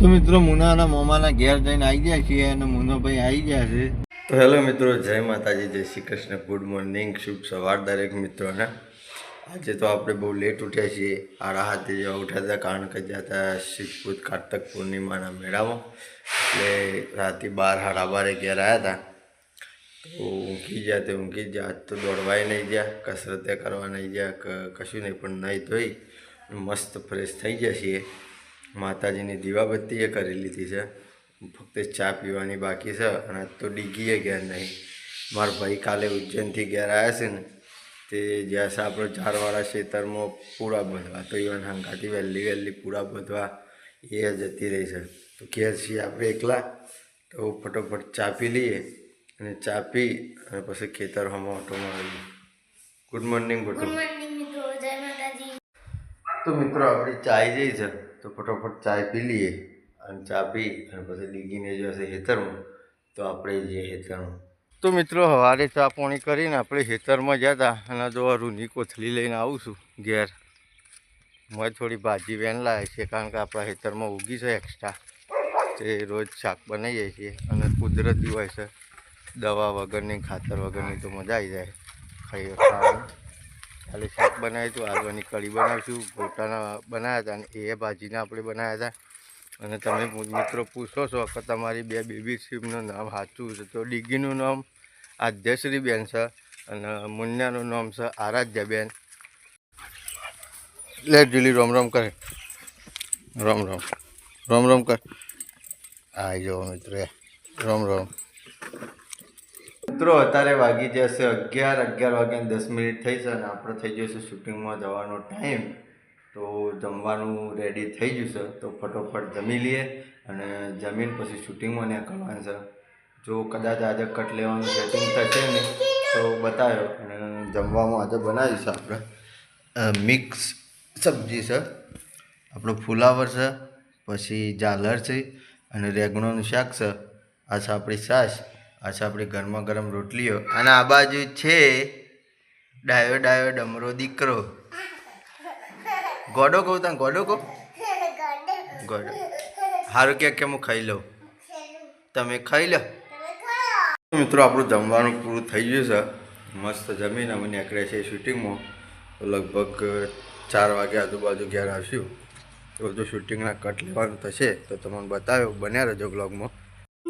તો મિત્રો મુનાના મોમાના ઘેર જઈને આવી ગયા છીએ અને મુનો ભાઈ આવી ગયા છે. તો હેલો મિત્રો, જય માતાજી, જય શ્રી કૃષ્ણ. ગુડ મોર્નિંગ શુભ સવાર દરેક મિત્રોને. આજે તો આપણે બહુ લેટ ઉઠ્યા છીએ. આડા હાથે જેવા ઉઠ્યા હતા, કારણ કે જ્યાં હતા શીતપુત કાર્તક પૂર્ણિમાના મેળામાં. એટલે રાતે બાર, સાડા બારે ઘેર આવ્યા હતા. તો ઊંઘી ગયા તે ઊંઘી ગયા. આજ તો દોડવાય નહીં ગયા, કસરતે કરવા નહીં ગયા કશું નહીં, પણ નહીં ધોઈ મસ્ત ફ્રેશ થઈ ગયા છીએ. માતાજીની દીવાબત્તીએ કરી લીધી છે. ફક્ત ચા પીવાની બાકી છે અને તો ડીગીએ ગયા નહીં. મારા ભાઈ કાલે ઉજ્જૈનથી ઘેર આવ્યા છે ને તે જ્યાં છે આપણો ઝારવાળા ખેતરમાં પૂરા બધવા તો ઇવન હંકાથી વહેલી વહેલી પૂરા બધવા એ જતી રહી છે. તો ઘેર છીએ આપણે એકલા તો ફટોફટ ચા પી લઈએ અને ચા પી અને પછી ખેતર હમો ઓટોમાં આવીએ ગુડ મોર્નિંગ ગુડ મોર્નિંગ તો મિત્રો આપણી ચાઈ જઈ છે તો ફટોફટ ચાય પી લઈએ અને ચા પી અને પછી ડીગીને જશે હેતરમાં તો આપણે જઈએ હેતરમાં તો મિત્રો, સવારે ચા પાણી કરીને આપણે હેતરમાં હતા અને જો રૂની કોથળી લઈને આવું છું ઘેર. મેં થોડી ભાજી વેન લાવે છે કારણ કે આપણા હેતરમાં ઉગી છે એક્સ્ટ્રા તે રોજ શાક બનાવીએ છીએ અને કુદરતી હોય છે, દવા વગરની, ખાતર વગરની તો મજા આવી જાય. ખાઈ ખાવાની. ખાલી શાક બનાવ્યું હતું. આલવાની કઢી બનાવીશું. ગોટાના બનાવ્યા હતા અને એ ભાજીના આપણે બનાવ્યા હતા. અને તમે મિત્રો પૂછો છો કે તમારી બે બેબી સીમનું નામ સાચું છે. તો ડીગીનું નામ આદ્યશ્રીબેન છે અને મુન્યાનું નામ છે આરાધ્યાબેન લે જુલી, રોમ રોમ કરે. રોમ રોમ. રોમ રોમ કર. આવી જાઓ મિત્ર રોમ રોમ. મિત્રો, અત્યારે વાગી જશે અગિયાર અગિયાર વાગ્યા દસ મિનિટ થઈ છે અને આપણે થઈ જશે શૂટિંગમાં જવાનો ટાઈમ. તો જમવાનું રેડી થઈ ગયું છે. તો ફટોફટ જમી લઈએ અને જમીન પછી શૂટિંગમાં નીકળવાનું છે. જો કદાચ આજે કટ લેવાનું સેટિંગ થશે ને તો બતાવ્યો. અને જમવામાં આજે બનાવીશું આપણે મિક્સ સબ્જી છે. આપણો ફુલાવર છે, પછી ઝાલર છે અને રેગણોનું શાક છે. આ છે આપણી છાશ. આ છે આપણી ગરમા ગરમ રોટલીઓ. અને આ બાજુ છે ડાયો ડાયો ડમરો દીકરો. ગોડો કહું તમે ગોડો કહું? ગોડો. સારું ક્યાંક કે હું ખાઈ લઉં. તમે ખાઈ લો. મિત્રો, આપણું જમવાનું પૂરું થઈ ગયું છે. મસ્ત જમીન અમે નીકળ્યા છીએ શૂટિંગમાં. લગભગ ચાર વાગે આજુબાજુ ઘેર આવશું. તો શૂટિંગના કટ લેવાનું થશે તો તમને બતાવ્યો. બન્યા રહેજો બ્લોગમાં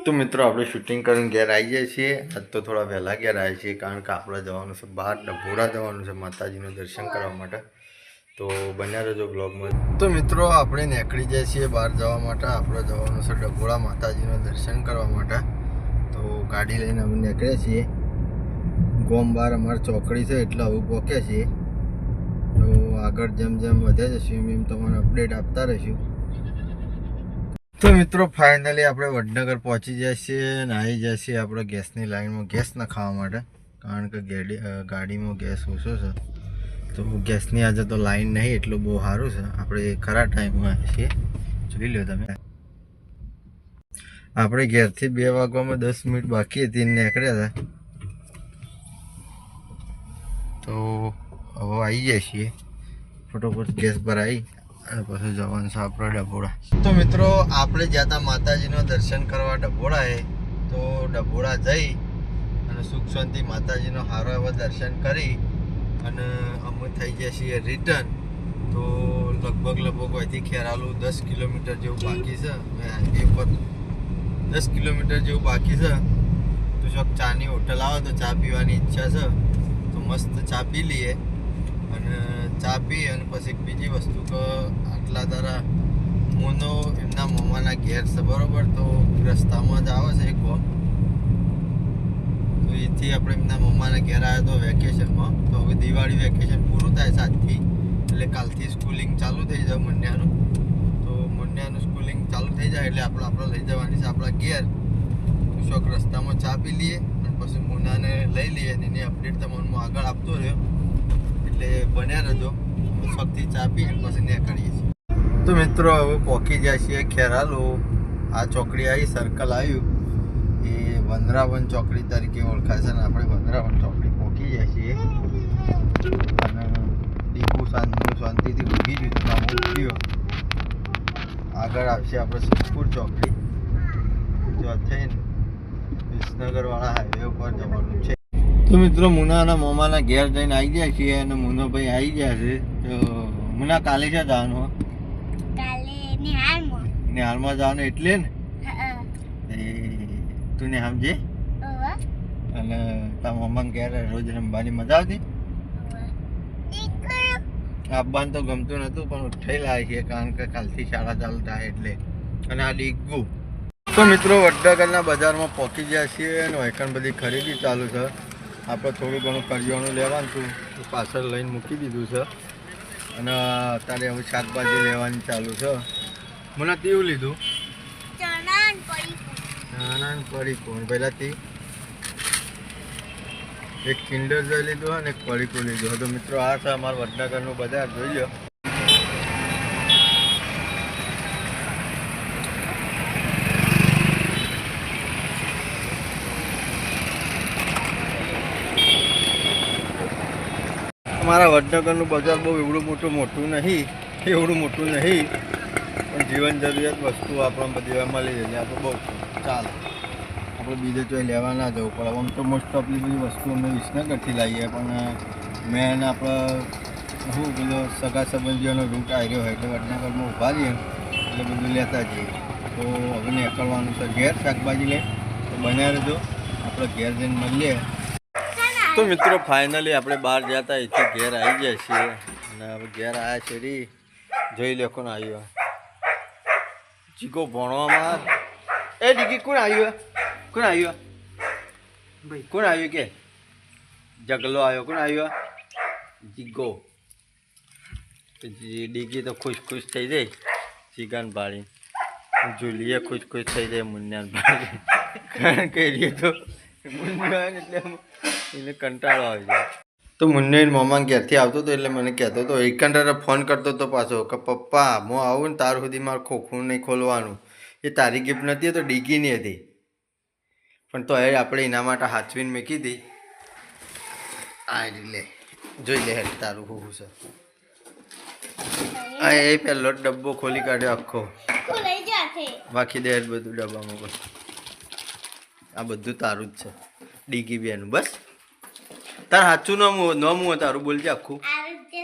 તો મિત્રો, આપણે શૂટિંગ કરીને ઘેર આવી જઈએ છીએ. આજ તો થોડા વહેલા ઘેર આવીએ છીએ, કારણ કે આપણે જવાનું છે બહાર, ડભોરા જવાનું છે માતાજીનું દર્શન કરવા માટે. તો બન્યા રહેજો બ્લોગમાં તો મિત્રો, આપણે નીકળી જઈએ છીએ બહાર જવા માટે. આપણે જવાનું છે ડભોરા માતાજીનું દર્શન કરવા માટે. તો ગાડી લઈને અમે નીકળ્યા છીએ. ગોમ બાર અમારી ચોકડી છે, એટલે હવે પહોંચ્યા છીએ. તો આગળ જેમ જેમ વધે જશું એમ તમને અપડેટ આપતા રહીશું. તો મિત્રો ફાઇનલી આપણે વડનગર પહોંચી જઈએ આવી જઈએ આપણે ગેસની લાઈનમાં, ગેસ નખાવા માટે, કારણ કે ગાડી ગાડીમાં ગેસ ઓછો છે. તો ગેસની આજે તો લાઈન નહીં, એટલું બહુ સારું છે. આપણે ખરા ટાઈમમાં છીએ. જોઈ લો તમે. આપણે ઘેરથી બે વાગવામાં દસ મિનિટ બાકી હતી નીકળ્યા હતા. તો હવે આવી જઈએ છીએ. ફટોફટ ગેસ ભરાઈ. અને પછી જવાનું છે ડભોળા તો મિત્રો, આપણે જ્યાં માતાજીનો દર્શન કરવા ડભોળાએ તો ડભોળા જઈ અને સુખ શાંતિ માતાજીનો હારો એવો દર્શન કરી અને અમે થઈ ગયા છીએ રિટર્ન તો લગભગ લગભગ અહીંથી ખેરાલુ દસ કિલોમીટર જેવું બાકી છે. હાઈવે પર દસ કિલોમીટર જેવું બાકી છે. તો શોખ ચાની હોટલ આવે, તો ચા પીવાની ઈચ્છા છે. તો મસ્ત ચા પી લઈએ. અને ચા પી અને પછી એક બીજી વસ્તુ કે આટલા તારા મૂંદો એમના મમ્માના ઘેર છે, બરોબર? તો રસ્તામાં જ આવે છે એક ગામ તો એથી આપણે એમના મમ્માના ઘેર આવ્યા તો વેકેશનમાં. તો હવે દિવાળી વેકેશન પૂરું થાય સાતથી એટલે કાલથી સ્કૂલિંગ ચાલુ થઈ જાય મંડ્યાનું તો મંડ્યાનું સ્કૂલિંગ ચાલુ થઈ જાય એટલે આપણે આપણે લઈ જવાની છે આપણા ઘેર. તો શોખ રસ્તામાં ચા પી લઈએ અને પછી મુનાને લઈ લઈએ અને એની અપડેટ તમને આગળ આપતો રહ્યો. બન્યા રહેજો. શક્તિ ચા પી પછી નીકળીએ છીએ. તો મિત્રો, હવે પહોંચી જાય છીએ ખેરાલુ. આ ચોકડી આવી સર્કલ આવ્યું. એ વંદરાવન ચોકડી તરીકે ઓળખાય છે અને આપણે વંદરાવન ચોકડી પહોંચી જાય છીએ. અને દીપુ શાંતિ, શાંતિથી ઊભી જ કામ આગળ આવશે આપણે સિદ્ધપુર ચોકડી. જો થઈને વિસનગરવાળા હાઈવે ઉપર જવાનું છે. તો મિત્રો મુનાના મોમાના ઘેર જઈને આવી ગયા છીએ અને મુનો ભાઈ આવી ગયા છે. તો મુના કાલે છે જવાનું નિહાળમાં. જવાનું એટલે ને? તું ને સમજે? અને તારા મમ્માને ઘેર રોજ રમવાની મજા આવતી? આપવાનું તો ગમતું નતું પણ ઉઠેલા છીએ કારણ કે કાલથી શાળા ચાલુ થાય એટલે. અને આ ડીગુ. તો મિત્રો વડનગરના બજારમાં પહોંચી ગયા છીએ અને વૈકણ બધી ખરીદી ચાલુ છે. આપણે થોડું ઘણું કરિયાણું લેવાનું હતું તો પાછળ લઈને મૂકી દીધું છે. અને અત્યારે હવે શાકભાજી લેવાની ચાલુ છે. મને તેવું લીધું? નાના પડી કોણ પહેલાંથી એક કિન્ડર જોઈ લીધું અને એક પડીકું લીધું. તો મિત્રો આ છે અમારા વડનગરનું બજાર જોઈ લો અમારા વડનગરનું બજાર બહુ એવડું મોટું મોટું નહીં, એવડું મોટું નહીં. પણ જીવન જરૂરિયાત વસ્તુ આપણને બધી મળી જાય આપણે બહુ ચાલે. આપણે બીજે તો લેવા ના જવું પડે. આમ તો મોસ્ટ ઓફલી બધી વસ્તુ અમે વિસનગરથી લાવીએ, પણ મેન આપણે, શું પેલો સગા સંબંધીઓનો રૂટ આવ્યો હોય એટલે વડનગરમાં ઊભા રહીએ, એટલે બધું લેતા જઈએ. તો હવે નીકળવાનું છે ઘેર શાકભાજી લે તો બન્યા રહેજો આપણે ઘેર જઈને મળીએ. તો મિત્રો ફાઇનલી આપણે બહાર જતા એથી ઘેર આવી જાય છીએ. અને ઘેર આવ્યા છે જોઈ લે કોણ આવ્યો. જીગો ભણવામાં એ ડીગી કોણ આવ્યો? કોણ આવ્યો? ભાઈ, કોણ આવ્યું કે? જગલો આવ્યો. કોણ આવ્યો? જીગો. ડીકી તો ખુશ ખુશ થઈ જાય. ચિકન પાડી જુલીએ ખુશ ખુશ થઈ જાય મુન્યાન પાડી કારણ કે તો મુન્યાન એટલે એને કંટાળો આવી જાય તો મુન્ને મોમાં ઘેરથી આવતો હતો એટલે મને કહેતો હતો એક ઘંટા ફોન કરતો હતો પાછો કે પપ્પા હું આવું ને તાર સુધી મારે ખોખું નહીં ખોલવાનું. એ તારી ગિફ્ટ નથી તો ડીગીની હતી. પણ તો એ આપણે એના માટે હાચવીને મૂકી હતી આ લે જોઈ લે હેડ તારું હું છે. આ એ પહેલો ડબ્બો ખોલી કાઢ્યો આખો. બાકી દે બધું ડબ્બામાં બસ આ બધું તારું જ છે ડીગી બેનું બસ. તાર સાચું નામ નામ હોય તારું બોલજે આખું. આરોગ્ય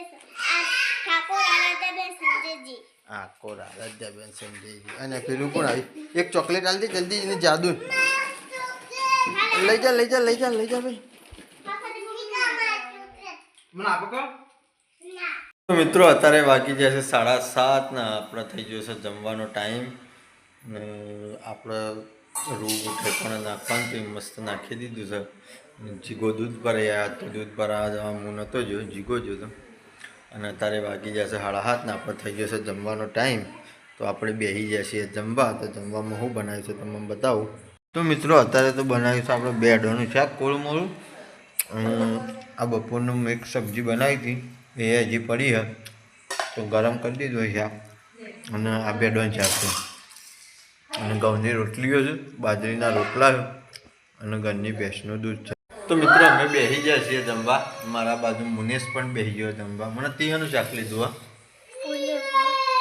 આ આરાધ્યાબેન સંજયજી. અને પેલું કોણ આવી એક ચોકલેટ આલતી જલ્દી એને જાદુ. લઈ જા લઈ જા લઈ જા લઈ જા ભાઈ. મિત્રો અત્યારે વાગી જશે સાડા સાત ને આપણે થઈ ગયો છે જમવાનો ટાઈમ. ને આપણે રૂ ઉઠે પણ નાખવાનું તો મસ્ત નાખી દીધું છે. જીગો દૂધ ભરાયા તો દૂધ આ જવા હું નહોતો જો જીગો જોતો. અને અત્યારે વાગી જશે સાડા હાથ ના આપણે થઈ જશે જમવાનો ટાઈમ. તો આપણે બેસી જઈએ જમવા, તો જમવામાં શું બનાવ્યું છે તમને બતાવું. તો મિત્રો, અત્યારે તો બનાવ્યું છે આપણે બેડોનું શાક કોળું મોળું અને આ બપોરનું એક સબ્જી બનાવી હતી, એ હજી પડી છે. તો ગરમ કરી દીધું શાક. અને આ બેડોન શાક છે. અને ઘઉંની રોટલીઓ છે, બાજરીના રોટલા અને ઘરની ભેંસનું દૂધ છે. તો મિત્રો, અમે બેસી ગયા છીએ જમવા. મારા બાજુ મુનેશ પણ બેસી ગયો જમવા. મને તીયાનું શાક લીધું, હા.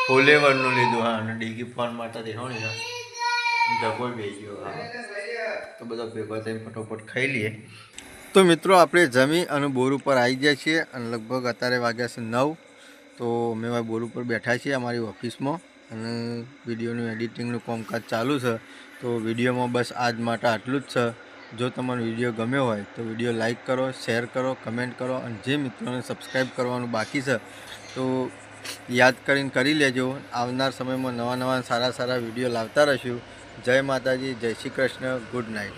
ફોલેવરનું લીધું, હા, અને ડીગી ફોન માટે દેખાણી હા. જગો બેસી ગયો, હા. તો બધા ભેગા થઈને ફટોફટ ખાઈ લઈએ. તો મિત્રો, આપણે જમી અને બોર ઉપર આવી ગયા છીએ અને લગભગ અત્યારે વાગ્યા છે નવ. તો અમે બોર ઉપર બેઠા છીએ અમારી ઓફિસમાં. અને વિડીયોનું એડિટિંગનું કામકાજ ચાલુ છે. તો વિડીયોમાં બસ આજ માટે આટલું જ છે. જો તમને વીડિયો ગમ્યો હોય તો વીડિયો લાઇક કરો, શેર કરો, કમેન્ટ કરો અને જે મિત્રોને સબસ્ક્રાઈબ કરવાનું બાકી છે તો યાદ કરીને કરી લેજો. આવનાર સમયમાં નવા નવા સારા સારા વીડિયો લાવતા રહીશું. જય માતાજી, જય શ્રી કૃષ્ણ, ગુડ નાઇટ.